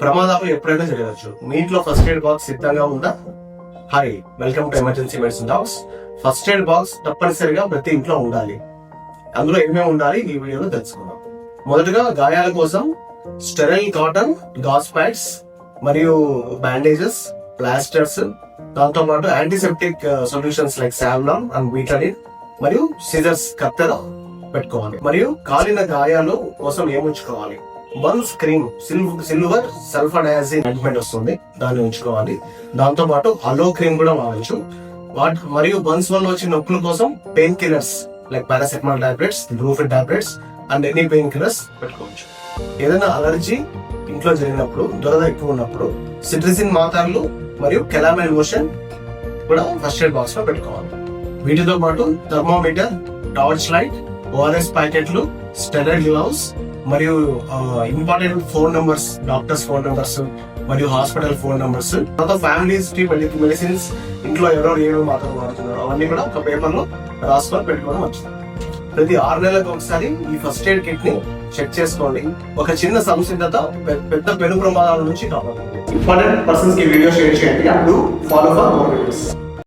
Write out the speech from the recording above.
ప్రమాదాలు ఎప్పుడైనా జరగవచ్చు. మీ ఇంట్లో ఫస్ట్ ఎయిడ్ బాక్స్ సిద్ధంగా ఉందా? Hi welcome to emergency medicine box first aid box తప్పనిసరిగా ప్రతి ఇంట్లో ఉండాలి. అందులో ఏమేమి ఉండాలి? ఈ వీడియోలో తెలుసుకుందాం. మొదటగా గాయాల కోసం స్టెరైల్ కాటన్ గాస్ ప్యాడ్స్ మరియు బ్యాండేజెస్ ప్లాస్టర్స్ దాంతో పాటు antiseptic solutions like Savlon and Vaseline మరియు సిజర్స్ కత్తెర పెట్టుకోవాలి. మరియు కాలిన గాయాలు కోసం ఏముంచుకోవాలి burns cream silver sulphadiazine ointment వస్తుంది. దాన్ని ఉంచుకోవాలి. దాంతో పాటు అలో క్రీమ్ కూడా వాడచ్చు. వాట్ మరియు బన్స్ వల్ల వచ్చే నొప్పుల కోసం pain killers like paracetamol tablets Brufen tablets and any pain killers పెట్టుకోవచ్చు. ఏదైనా అలర్జీ ఇంట్లో జరిగినప్పుడు దురద ఎక్కువ ఉన్నప్పుడు సిట్రిజిన్ మాత్రలు మరియు కెలామైన్ లోషన్ కూడా ఫస్ట్ ఎయిడ్ బాక్స్లో పెట్టుకోవాలి. వీటితో పాటు థర్మోమీటర్ టార్చ్ లైట్ ఓఆర్ఎస్ ప్యాకెట్లు స్టెరైల్ గ్లౌస్ మరియు important phone numbers doctors phone numbers మరియు హాస్పిటల్ ఫోన్ నంబర్స్ తర్వాత ఫ్యామిలీస్కి మెడిసిన్స్ ఇంట్లో ఎవరెవరు ఏమేమి మాత్రం వాడుతున్నారు. అవన్నీ కూడా ఒక పేపర్లో రాసుకొని పెట్టుకోవడం మంచిది. ప్రతి ఆరు నెలలకు ఒకసారి ఈ ఫస్ట్ ఎయిడ్ కిట్ని చెక్ చేసుకోండి. ఒక చిన్న సంసిద్ధత పెద్ద పెను ప్రమాదాల నుంచి కాపాడండి. ఇంపార్టెంట్ పర్సన్స్కి వీడియో షేర్ చేయండి. అప్పుడు ఫాలో ఫర్ మోర్ వీడియోస్